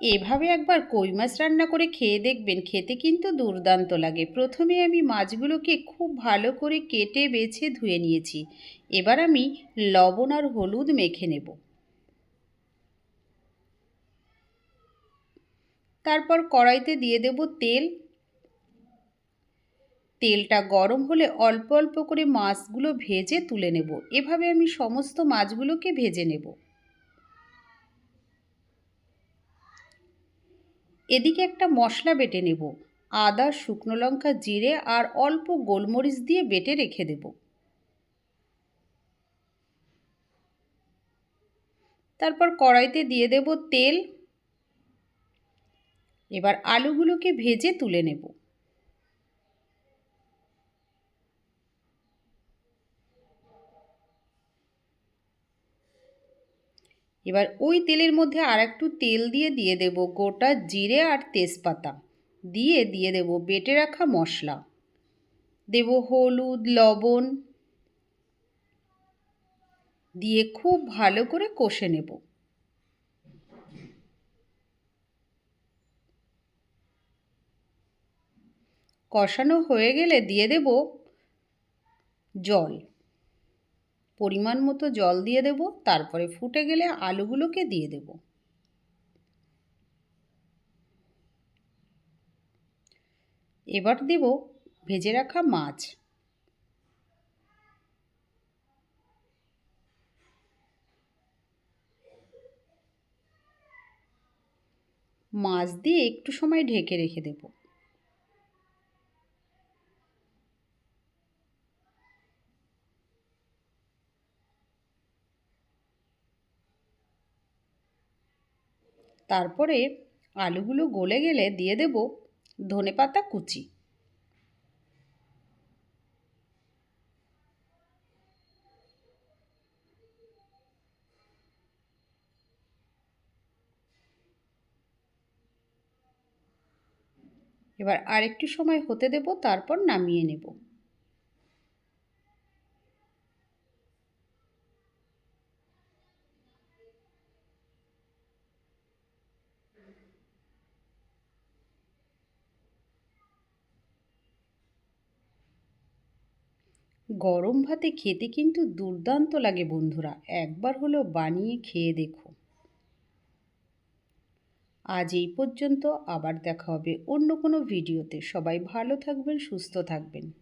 এভাবে একবার কই মাছ রান্না করে খেয়ে দেখবেন, খেতে কিন্তু দুর্দান্ত লাগে। প্রথমে আমি মাছগুলোকে খুব ভালো করে কেটে বেছে ধুয়ে নিয়েছি। এবার আমি লবণ আর হলুদ মেখে নেব। তারপর কড়াইতে দিয়ে দেব তেল। তেলটা গরম হলে অল্প অল্প করে মাছগুলো ভেজে তুলে নেব। এভাবে আমি সমস্ত মাছগুলোকে ভেজে নেব। এদিকে একটা মশলা বেটে নেব। আদা, শুকনো লঙ্কা, জিরে আর অল্প গোলমরিচ দিয়ে বেটে রেখে দেব। তারপর কড়াইতে দিয়ে দেব তেল। এবার আলুগুলোকে ভেজে তুলে নেব। এবার ওই তেলের মধ্যে আর একটু তেল দিয়ে দিয়ে দেব গোটা জিরে আর তেজপাতা। দিয়ে দিয়ে দেব বেটে রাখা মশলা। দেব হলুদ, লবণ। দিয়ে খুব ভালো করে কষে নেব। কষানো হয়ে গেলে দিয়ে দেব জল। পরিমাণ মতো জল দিয়ে দেব, তারপরে ফুটে গেলে আলুগুলোকে দিয়ে দেব। এবার দেব ভেজে রাখা মাছ। মাছ দিয়ে একটু সময় ঢেকে রেখে দেবো। তারপরে আলুগুলো গলে গেলে দিয়ে দেব ধনে পাতা কুচি। এবার আরেকটু সময় হতে দেব, তারপর নামিয়ে নেব। গরম ভাতে খেতে কিন্তু দুর্দান্ত লাগে বন্ধুরা। একবার হলেও বানিয়ে খেয়ে দেখো। আজ এই পর্যন্ত আবার দেখা হবে অন্য কোনো ভিডিওতে। সবাই ভালো থাকবেন, সুস্থ থাকবেন।